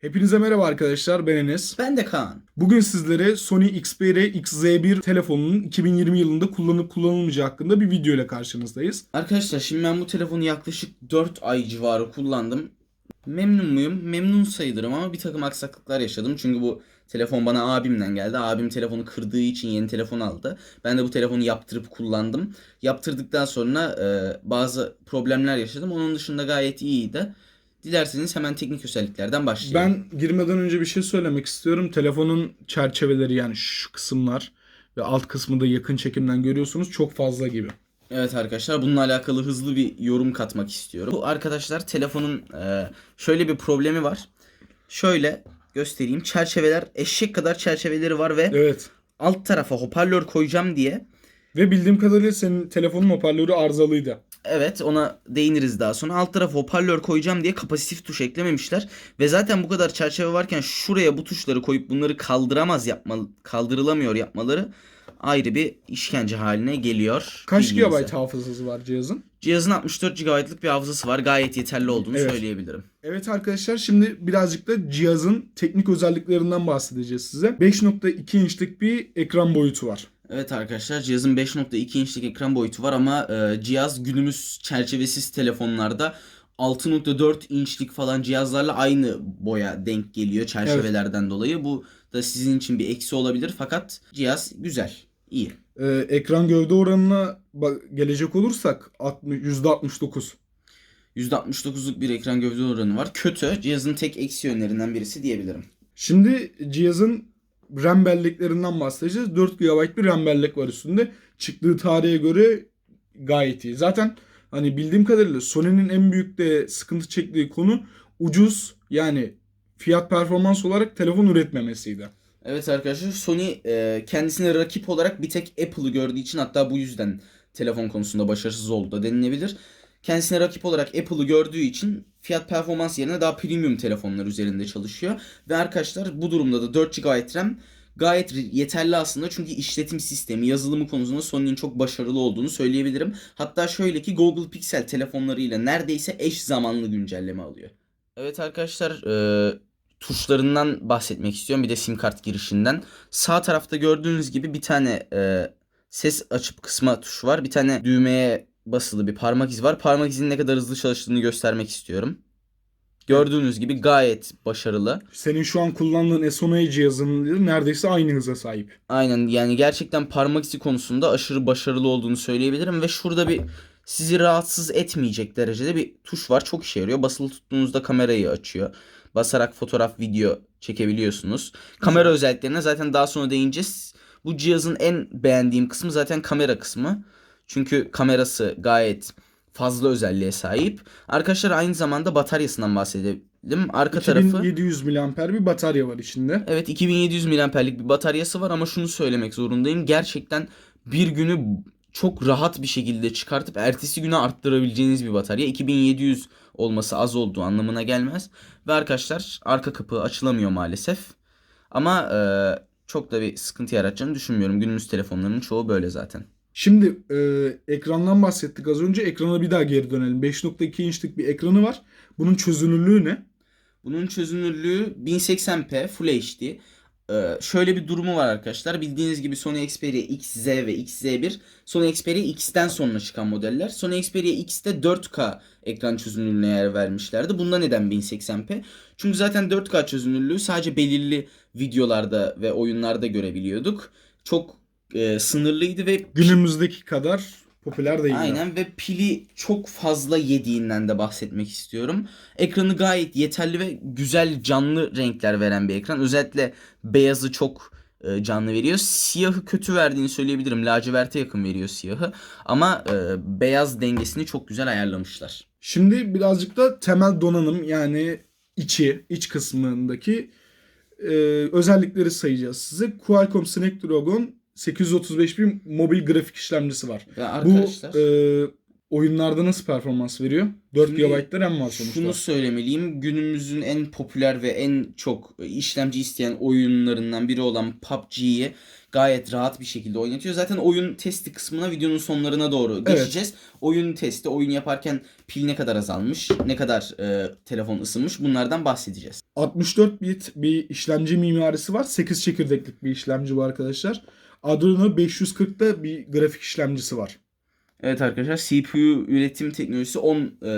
Hepinize merhaba arkadaşlar ben Enes. Ben de Kaan. Bugün sizlere Sony Xperia XZ1 telefonunun 2020 yılında kullanıp kullanılmayacağı hakkında bir video ile karşınızdayız. Arkadaşlar şimdi ben bu telefonu yaklaşık 4 ay civarı kullandım. Memnun muyum? Memnun sayılırım ama bir takım aksaklıklar yaşadım. Çünkü bu telefon bana abimden geldi. Abim telefonu kırdığı için yeni telefon aldı. Ben de bu telefonu yaptırıp kullandım. Yaptırdıktan sonra e, bazı problemler yaşadım. Onun dışında gayet iyiydi. Dilerseniz hemen teknik özelliklerden başlayalım. Ben girmeden önce bir şey söylemek istiyorum. Telefonun çerçeveleri yani şu kısımlar ve alt kısmı da yakın çekimden görüyorsunuz çok fazla gibi. Evet arkadaşlar bununla alakalı hızlı bir yorum katmak istiyorum. Bu arkadaşlar telefonun e, şöyle bir problemi var. Şöyle göstereyim. Çerçeveler eşek kadar çerçeveleri var ve Evet. alt tarafa hoparlör koyacağım diye. Ve bildiğim kadarıyla senin telefonun hoparlörü arızalıydı. Evet ona değiniriz daha sonra. Alt tarafa hoparlör koyacağım diye kapasitif tuş eklememişler. Ve zaten bu kadar çerçeve varken şuraya bu tuşları koyup bunları kaldıramaz yapmalı, kaldırılamıyor yapmaları ayrı bir işkence haline geliyor. Kaç bilginize. GB hafızası var cihazın? Cihazın 64 GB'lık bir hafızası var. Gayet yeterli olduğunu Evet. söyleyebilirim. Evet arkadaşlar şimdi birazcık da cihazın teknik özelliklerinden bahsedeceğiz size. 5.2 inçlik bir ekran boyutu var. Evet arkadaşlar cihazın 5.2 inçlik ekran boyutu var ama e, cihaz günümüz çerçevesiz telefonlarda 6.4 inçlik falan cihazlarla aynı boya denk geliyor çerçevelerden dolayı. Bu da sizin için bir eksi olabilir fakat cihaz güzel, iyi. Ee, ekran gövde oranına gelecek olursak 60, %69. %69'luk bir ekran gövde oranı var. Kötü. Cihazın tek eksi yönlerinden birisi diyebilirim. Şimdi cihazın RAM belleklerinden bahsedeceğiz. 4 GB bir RAM bellek var üstünde. Çıktığı tarihe göre gayet iyi. Zaten hani bildiğim kadarıyla Sony'nin en büyük de sıkıntı çektiği konu ucuz yani fiyat performans olarak telefon üretmemesiydi. Evet arkadaşlar Sony e, kendisine rakip olarak bir tek Apple'ı gördüğü için hatta bu yüzden telefon konusunda başarısız oldu da denilebilir. Kendisine rakip olarak Apple'ı gördüğü için fiyat performans yerine daha premium telefonlar üzerinde çalışıyor. Ve arkadaşlar bu durumda da 4 GB RAM gayet yeterli aslında çünkü işletim sistemi, yazılımı konusunda Sony'nin çok başarılı olduğunu söyleyebilirim. Hatta şöyle ki Google Pixel telefonlarıyla neredeyse eş zamanlı güncelleme alıyor. Evet arkadaşlar e, tuşlarından bahsetmek istiyorum. Bir de sim kart girişinden. Sağ tarafta gördüğünüz gibi bir tane e, ses açıp kısma tuşu var. Bir tane düğmeye basılı bir parmak izi var. Parmak izinin ne kadar hızlı çalıştığını göstermek istiyorum. Gördüğünüz gibi gayet başarılı. Senin şu an kullandığın S10 cihazının neredeyse aynı hıza sahip. Aynen yani gerçekten parmak izi konusunda aşırı başarılı olduğunu söyleyebilirim. Ve şurada bir sizi rahatsız etmeyecek derecede bir tuş var. Çok işe yarıyor. Basılı tuttuğunuzda kamerayı açıyor. Basarak fotoğraf, video çekebiliyorsunuz. Kamera özelliklerine zaten daha sonra değineceğiz. Bu cihazın en beğendiğim kısmı zaten kamera kısmı. Çünkü kamerası gayet fazla özelliğe sahip. Arkadaşlar aynı zamanda bataryasından bahsedelim. Arka tarafı 2700 mAh bir batarya var içinde. Evet 2700 mAh'lik bir bataryası var ama şunu söylemek zorundayım. Gerçekten bir günü çok rahat bir şekilde çıkartıp ertesi güne arttırabileceğiniz bir batarya. 2700 olması az olduğu anlamına gelmez. Ve arkadaşlar arka kapı açılamıyor maalesef. Ama e, çok da bir sıkıntı yaratacağını düşünmüyorum. Günümüz telefonlarının çoğu böyle zaten. Şimdi e, ekrandan bahsettik az önce. Ekrana bir daha geri dönelim. 5.2 inçlik bir ekranı var. Bunun çözünürlüğü ne? Bunun çözünürlüğü 1080p Full HD. Ee, şöyle bir durumu var arkadaşlar. Bildiğiniz gibi Sony Xperia XZ ve XZ1 Sony Xperia X'ten sonra çıkan modeller. Sony Xperia X'te 4K ekran çözünürlüğüne yer vermişlerdi. Bunda neden 1080p? Çünkü zaten 4K çözünürlüğü sadece belirli videolarda ve oyunlarda görebiliyorduk. Çok e, sınırlıydı ve Günümüzdeki kadar popüler değil. Aynen ve pili çok fazla yediğinden de bahsetmek istiyorum. Ekranı gayet yeterli ve güzel canlı renkler veren bir ekran. Özellikle beyazı çok e, canlı veriyor. Siyahı kötü verdiğini söyleyebilirim. Laciverte yakın veriyor siyahı. Ama e, beyaz dengesini çok güzel ayarlamışlar. Şimdi birazcık da temel donanım yani içi, iç kısmındaki e, özellikleri sayacağız size. Qualcomm Snapdragon 835 bir mobil grafik işlemcisi var. Bu arkadaşlar e, oyunlarda nasıl performans veriyor? 4 Şimdi GB RAM var sonuçta. Şunu söylemeliyim. Günümüzün en popüler ve en çok işlemci isteyen oyunlarından biri olan PUBG'yi gayet rahat bir şekilde oynatıyor. Zaten oyun testi kısmına videonun sonlarına doğru Evet. geçeceğiz. Oyun testi, oyun yaparken pil ne kadar azalmış, ne kadar e, telefon ısınmış bunlardan bahsedeceğiz. 64 bit bir işlemci mimarisi var. 8 çekirdeklik bir işlemci bu arkadaşlar. Adreno 540'da bir grafik işlemcisi var. Evet arkadaşlar CPU üretim teknolojisi 10 e,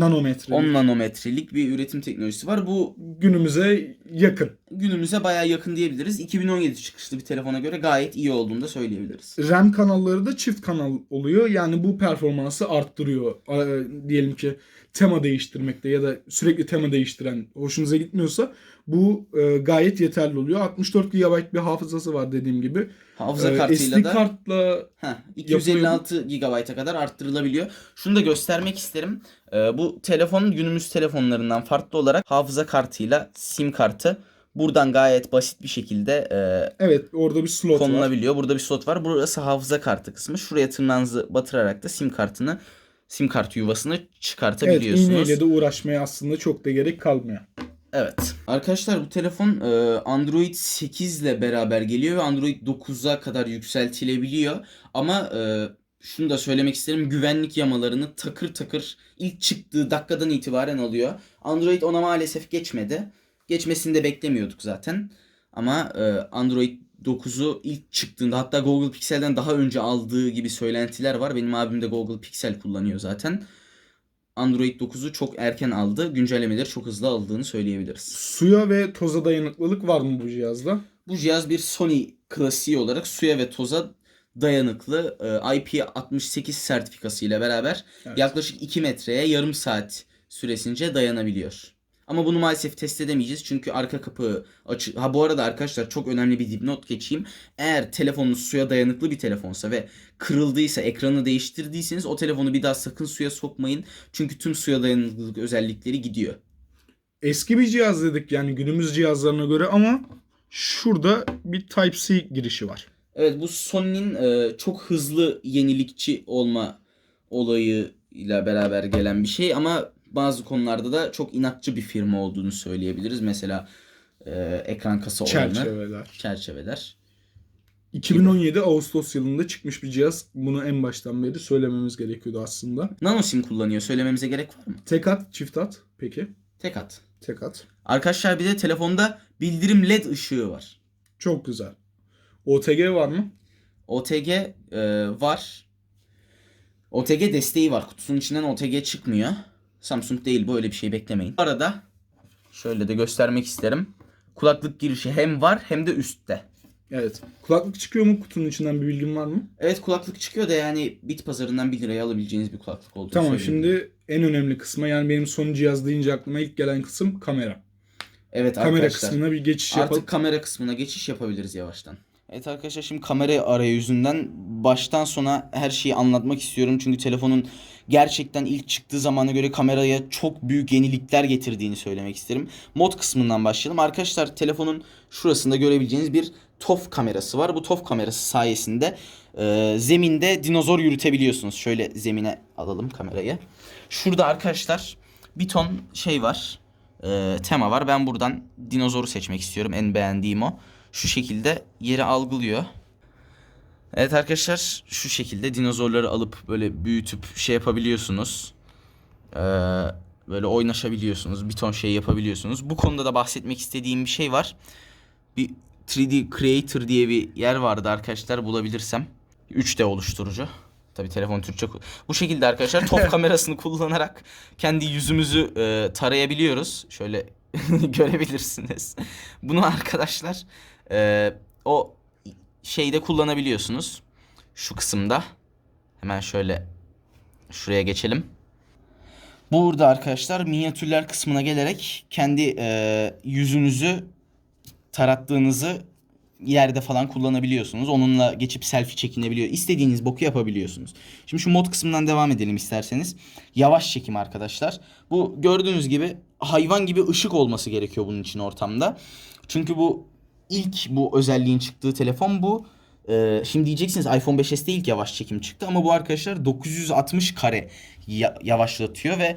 Nanometre. 10 nanometrelik bir üretim teknolojisi var. Bu Günümüze yakın. günümüze bayağı yakın diyebiliriz. 2017 çıkışlı bir telefona göre gayet iyi olduğunu da söyleyebiliriz. RAM kanalları da çift kanal oluyor. Yani bu performansı arttırıyor. Ee, diyelim ki tema değiştirmekte ya da sürekli tema değiştiren hoşunuza gitmiyorsa bu e, gayet yeterli oluyor. 64 GB bir hafızası var dediğim gibi. Hafıza Ee, kartıyla SD da kartla Heh, 256 GB'a kadar arttırılabiliyor. Şunu da göstermek isterim. Ee, bu telefon günümüz telefonlarından farklı olarak hafıza kartıyla sim kartı buradan gayet basit bir şekilde e, evet orada bir slot var. konulabiliyor. Burada bir slot var. Burası hafıza kartı kısmı. Şuraya tırnağınızı batırarak da sim kartını sim kart yuvasını Evet çıkartabiliyorsunuz. iğneyle de uğraşmaya aslında çok da gerek kalmıyor. Evet. Arkadaşlar bu telefon e, Android 8 ile beraber geliyor ve Android 9'a kadar yükseltilebiliyor. Ama e, şunu da söylemek isterim. Güvenlik yamalarını takır takır ilk çıktığı dakikadan itibaren alıyor. Android 10'a maalesef geçmedi. Geçmesini de beklemiyorduk zaten. Ama e, Android 9'u ilk çıktığında hatta Google Pixel'den daha önce aldığı gibi söylentiler var. Benim abim de Google Pixel kullanıyor zaten. Android 9'u çok erken aldı. Güncellemeleri çok hızlı aldığını söyleyebiliriz. Suya ve toza dayanıklılık var mı bu cihazda? Bu cihaz bir Sony klasiği olarak suya ve toza dayanıklı e, IP68 sertifikası ile beraber Evet. yaklaşık 2 metreye yarım saat süresince dayanabiliyor. Ama bunu maalesef test edemeyeceğiz çünkü arka kapağı açık. Ha bu arada arkadaşlar çok önemli bir dipnot geçeyim. Eğer telefonunuz suya dayanıklı bir telefonsa ve kırıldıysa, ekranı değiştirdiyseniz o telefonu bir daha sakın suya sokmayın. Çünkü tüm suya dayanıklılık özellikleri gidiyor. Eski bir cihaz dedik yani günümüz cihazlarına göre ama şurada bir Type-C girişi var. Evet bu Sony'nin e, çok hızlı yenilikçi olma olayıyla beraber gelen bir şey ama bazı konularda da çok inatçı bir firma olduğunu söyleyebiliriz. Mesela e, ekran kasa oranı, Çerçeveler. çerçeveler. 2017 Ağustos yılında çıkmış bir cihaz. Bunu en baştan beri söylememiz gerekiyordu aslında. Nano sim kullanıyor. Söylememize gerek var mı? Tek at, çift at. Peki. Tek at. Tek at. Arkadaşlar bir de telefonda bildirim led ışığı var. Çok güzel. OTG var mı? OTG e, var. OTG desteği var. Kutusunun içinden OTG çıkmıyor. Samsung değil böyle bir şey beklemeyin. Bu arada şöyle de göstermek isterim. Kulaklık girişi hem var hem de üstte. Evet. Kulaklık çıkıyor mu kutunun içinden bir bilgin var mı? Evet kulaklık çıkıyor da yani bit pazarından 1 liraya alabileceğiniz bir kulaklık olduğunu Tamam söyleyebilirim. şimdi en önemli kısma yani benim son cihaz deyince aklıma ilk gelen kısım kamera. Evet Kamera arkadaşlar. kısmına bir geçiş Artık yapalım. kamera kısmına geçiş yapabiliriz yavaştan. Evet arkadaşlar şimdi kamera arayüzünden baştan sona her şeyi anlatmak istiyorum. Çünkü telefonun gerçekten ilk çıktığı zamana göre kameraya çok büyük yenilikler getirdiğini söylemek isterim. Mod kısmından başlayalım. Arkadaşlar telefonun şurasında görebileceğiniz bir TOF kamerası var. Bu TOF kamerası sayesinde e, zeminde dinozor yürütebiliyorsunuz. Şöyle zemine alalım kamerayı. Şurada arkadaşlar bir ton şey var. e, tema var. Ben buradan dinozoru seçmek istiyorum. En beğendiğim o. Şu şekilde yeri algılıyor. Evet arkadaşlar şu şekilde dinozorları alıp böyle büyütüp şey yapabiliyorsunuz. Ee, böyle oynaşabiliyorsunuz. Bir ton şey yapabiliyorsunuz. Bu konuda da bahsetmek istediğim bir şey var. Bir 3D Creator diye bir yer vardı arkadaşlar bulabilirsem. 3D oluşturucu. Tabi telefon Türkçe. Bu şekilde arkadaşlar top kamerasını kullanarak kendi yüzümüzü e, tarayabiliyoruz. Şöyle görebilirsiniz. Bunu arkadaşlar e, o şeyde kullanabiliyorsunuz. Şu kısımda. Hemen şöyle şuraya geçelim. Burada arkadaşlar minyatürler kısmına gelerek kendi e, yüzünüzü tarattığınızı yerde falan kullanabiliyorsunuz. Onunla geçip selfie çekinebiliyor. İstediğiniz boku yapabiliyorsunuz. Şimdi şu mod kısmından devam edelim isterseniz. Yavaş çekim arkadaşlar. Bu gördüğünüz gibi hayvan gibi ışık olması gerekiyor bunun için ortamda. Çünkü bu ilk bu özelliğin çıktığı telefon bu. Ee, şimdi diyeceksiniz iPhone 5s'te ilk yavaş çekim çıktı ama bu arkadaşlar 960 kare ya- yavaşlatıyor ve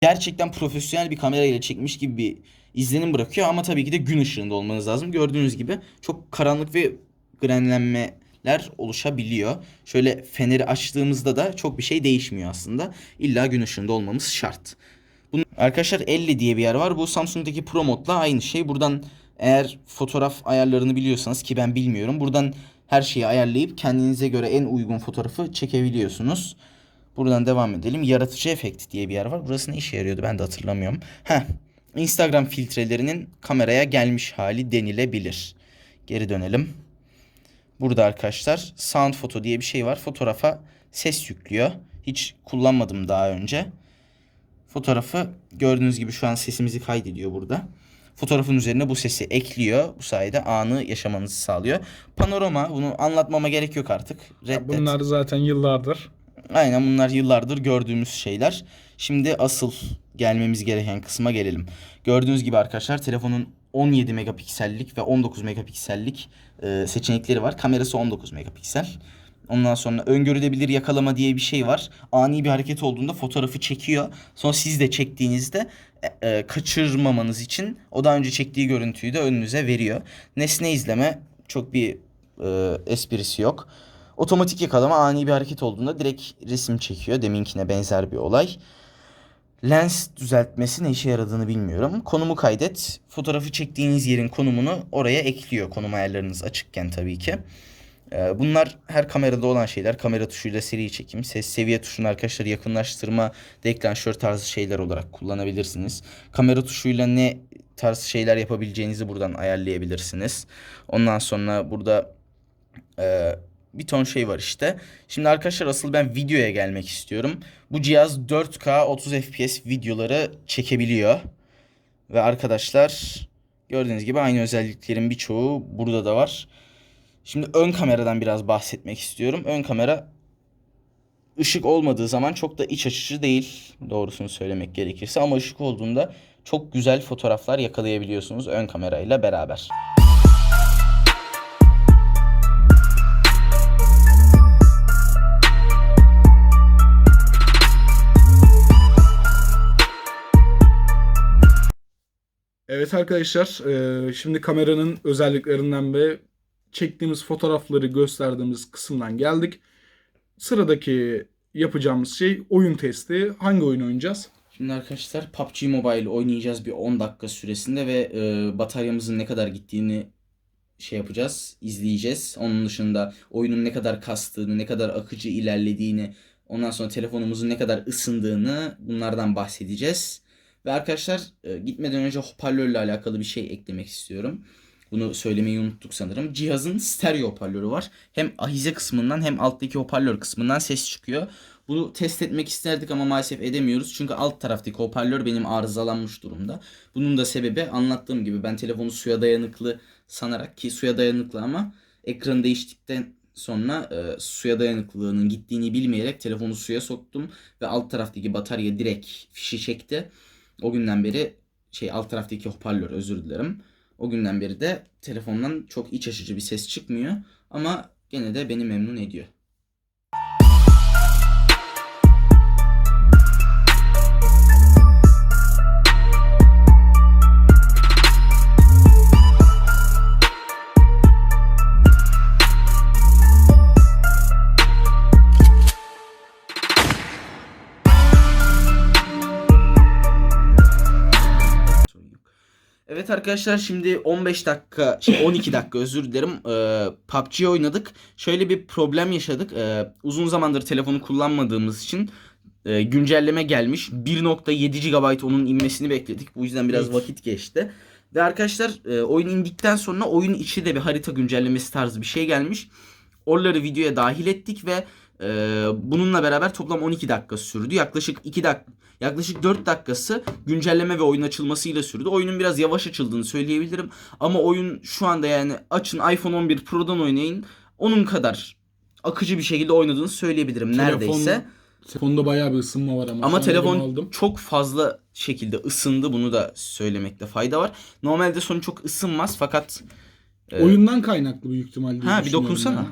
gerçekten profesyonel bir kamera ile çekmiş gibi bir izlenim bırakıyor ama tabii ki de gün ışığında olmanız lazım. Gördüğünüz gibi çok karanlık ve grenlenmeler oluşabiliyor. Şöyle feneri açtığımızda da çok bir şey değişmiyor aslında. İlla gün ışığında olmamız şart. Bunun, arkadaşlar 50 diye bir yer var. Bu Samsung'daki Pro modla aynı şey. Buradan eğer fotoğraf ayarlarını biliyorsanız ki ben bilmiyorum. Buradan her şeyi ayarlayıp kendinize göre en uygun fotoğrafı çekebiliyorsunuz. Buradan devam edelim. Yaratıcı efekt diye bir yer var. Burası ne işe yarıyordu ben de hatırlamıyorum. Heh. Instagram filtrelerinin kameraya gelmiş hali denilebilir. Geri dönelim. Burada arkadaşlar sound foto diye bir şey var. Fotoğrafa ses yüklüyor. Hiç kullanmadım daha önce. Fotoğrafı gördüğünüz gibi şu an sesimizi kaydediyor burada. Fotoğrafın üzerine bu sesi ekliyor. Bu sayede anı yaşamanızı sağlıyor. Panorama bunu anlatmama gerek yok artık. Reddet. Bunlar zaten yıllardır. Aynen bunlar yıllardır gördüğümüz şeyler. Şimdi asıl gelmemiz gereken kısma gelelim. Gördüğünüz gibi arkadaşlar telefonun 17 megapiksellik ve 19 megapiksellik e, seçenekleri var. Kamerası 19 megapiksel. Ondan sonra öngörülebilir yakalama diye bir şey var. Ani bir hareket olduğunda fotoğrafı çekiyor. Sonra siz de çektiğinizde e, e, kaçırmamanız için o daha önce çektiği görüntüyü de önünüze veriyor. Nesne izleme çok bir e, esprisi yok. Otomatik yakalama ani bir hareket olduğunda direkt resim çekiyor. Deminkine benzer bir olay. Lens düzeltmesi ne işe yaradığını bilmiyorum. Konumu kaydet. Fotoğrafı çektiğiniz yerin konumunu oraya ekliyor. Konum ayarlarınız açıkken tabii ki. Ee, Bunlar her kamerada olan şeyler. Kamera tuşuyla seri çekim, ses seviye tuşunu arkadaşlar yakınlaştırma, deklanşör tarzı şeyler olarak kullanabilirsiniz. Kamera tuşuyla ne tarz şeyler yapabileceğinizi buradan ayarlayabilirsiniz. Ondan sonra burada ee, bir ton şey var işte. Şimdi arkadaşlar asıl ben videoya gelmek istiyorum. Bu cihaz 4K 30 FPS videoları çekebiliyor. Ve arkadaşlar gördüğünüz gibi aynı özelliklerin birçoğu burada da var. Şimdi ön kameradan biraz bahsetmek istiyorum. Ön kamera ışık olmadığı zaman çok da iç açıcı değil. Doğrusunu söylemek gerekirse ama ışık olduğunda çok güzel fotoğraflar yakalayabiliyorsunuz ön kamerayla beraber. Evet arkadaşlar, e, şimdi kameranın özelliklerinden ve çektiğimiz fotoğrafları gösterdiğimiz kısımdan geldik. Sıradaki yapacağımız şey oyun testi. Hangi oyun oynayacağız? Şimdi arkadaşlar PUBG Mobile oynayacağız bir 10 dakika süresinde ve e, bataryamızın ne kadar gittiğini şey yapacağız, izleyeceğiz. Onun dışında oyunun ne kadar kastığını, ne kadar akıcı ilerlediğini, ondan sonra telefonumuzun ne kadar ısındığını bunlardan bahsedeceğiz. Ve arkadaşlar e, gitmeden önce hoparlörle alakalı bir şey eklemek istiyorum. Bunu söylemeyi unuttuk sanırım. Cihazın stereo hoparlörü var. Hem ahize kısmından hem alttaki hoparlör kısmından ses çıkıyor. Bunu test etmek isterdik ama maalesef edemiyoruz. Çünkü alt taraftaki hoparlör benim arızalanmış durumda. Bunun da sebebi anlattığım gibi ben telefonu suya dayanıklı sanarak ki suya dayanıklı ama ekranı değiştikten sonra e, suya dayanıklılığının gittiğini bilmeyerek telefonu suya soktum ve alt taraftaki batarya direkt fişi çekti. O günden beri şey alt taraftaki hoparlör özür dilerim. O günden beri de telefondan çok iç açıcı bir ses çıkmıyor ama gene de beni memnun ediyor. Arkadaşlar şimdi 15 dakika, şey 12 dakika özür dilerim. Ee, PUBG oynadık. Şöyle bir problem yaşadık. Ee, uzun zamandır telefonu kullanmadığımız için e, güncelleme gelmiş. 1.7 GB onun inmesini bekledik. Bu yüzden biraz Evet. vakit geçti. Ve arkadaşlar e, oyun indikten sonra oyun içi de bir harita güncellemesi tarzı bir şey gelmiş. Oraları videoya dahil ettik ve e, bununla beraber toplam 12 dakika sürdü. Yaklaşık 2 dakika yaklaşık 4 dakikası güncelleme ve oyun açılmasıyla sürdü. Oyunun biraz yavaş açıldığını söyleyebilirim. Ama oyun şu anda yani açın iPhone 11 Pro'dan oynayın. Onun kadar akıcı bir şekilde oynadığını söyleyebilirim Telefon- neredeyse. Telefonda bayağı bir ısınma var ama. Ama telefon aldım. çok fazla şekilde ısındı. Bunu da söylemekte fayda var. Normalde Sony çok ısınmaz fakat e, Oyundan kaynaklı büyük ihtimal diye Ha bir dokunsana. ya.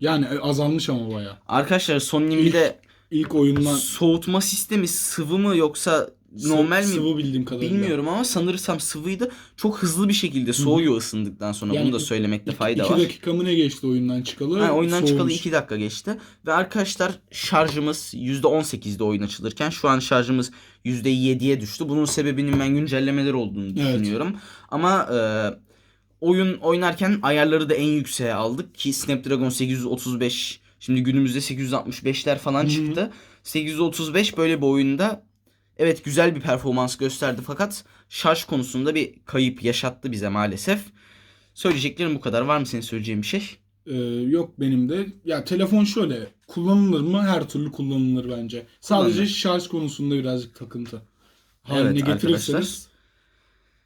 Yani e, azalmış ama bayağı. Arkadaşlar Sony'nin bir İlk de İlk oyundan soğutma sistemi sıvı mı yoksa normal mi sıvı bildiğim kadarıyla. bilmiyorum ama sanırsam sıvıydı. Çok hızlı bir şekilde soğuyor ısındıktan sonra. Yani Bunu da söylemekte fayda iki var. dakika mı ne geçti oyundan çıkalı? Ha, oyundan çıkalı soğumuş. 2 dakika geçti. Ve arkadaşlar şarjımız %18'de oyun açılırken şu an şarjımız %7'ye düştü. Bunun sebebinin ben güncellemeler olduğunu Evet. düşünüyorum. Ama e, oyun oynarken ayarları da en yükseğe aldık ki Snapdragon 835 şimdi günümüzde 865'ler falan Hı hı. çıktı. 835 böyle bir oyunda evet güzel bir performans gösterdi fakat şarj konusunda bir kayıp yaşattı bize maalesef. Söyleyeceklerim bu kadar. Var mı senin söyleyeceğin bir şey? Ee, yok benim de. Ya telefon şöyle kullanılır mı? Her türlü kullanılır bence. Sadece Kullanılır. şarj konusunda birazcık takıntı. Haline Evet getirirseniz.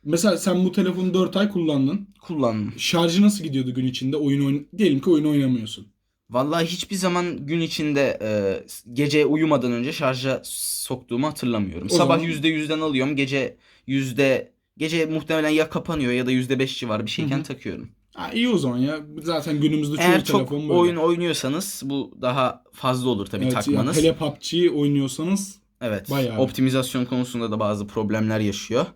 Mesela sen bu telefonu 4 ay kullandın. Kullandım. Şarjı nasıl gidiyordu gün içinde? Oyun oyn diyelim ki oyun oynamıyorsun. Vallahi hiçbir zaman gün içinde e, gece uyumadan önce şarja soktuğumu hatırlamıyorum. O Sabah zaman- %100'den alıyorum. Gece yüzde gece muhtemelen ya kapanıyor ya da %5 civarı bir şeyken Hı hı. takıyorum. Ha, iyi o zaman ya. Zaten günümüzde çoğu Eğer çok telefon böyle. oyun oynuyorsanız bu daha fazla olur tabii evet, takmanız. hele PUBG oynuyorsanız evet. bayağı. Optimizasyon konusunda da bazı problemler yaşıyor.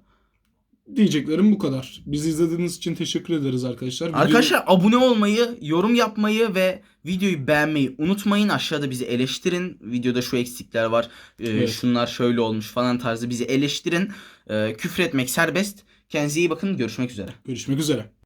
Diyeceklerim bu kadar. Bizi izlediğiniz için teşekkür ederiz arkadaşlar. Video- Arkadaşlar abone olmayı, yorum yapmayı ve videoyu beğenmeyi unutmayın. Aşağıda bizi eleştirin. Videoda şu eksikler var. e, Evet. Şunlar şöyle olmuş falan tarzı bizi eleştirin. E, küfür etmek serbest. Kendinize iyi bakın. Görüşmek üzere. Görüşmek üzere.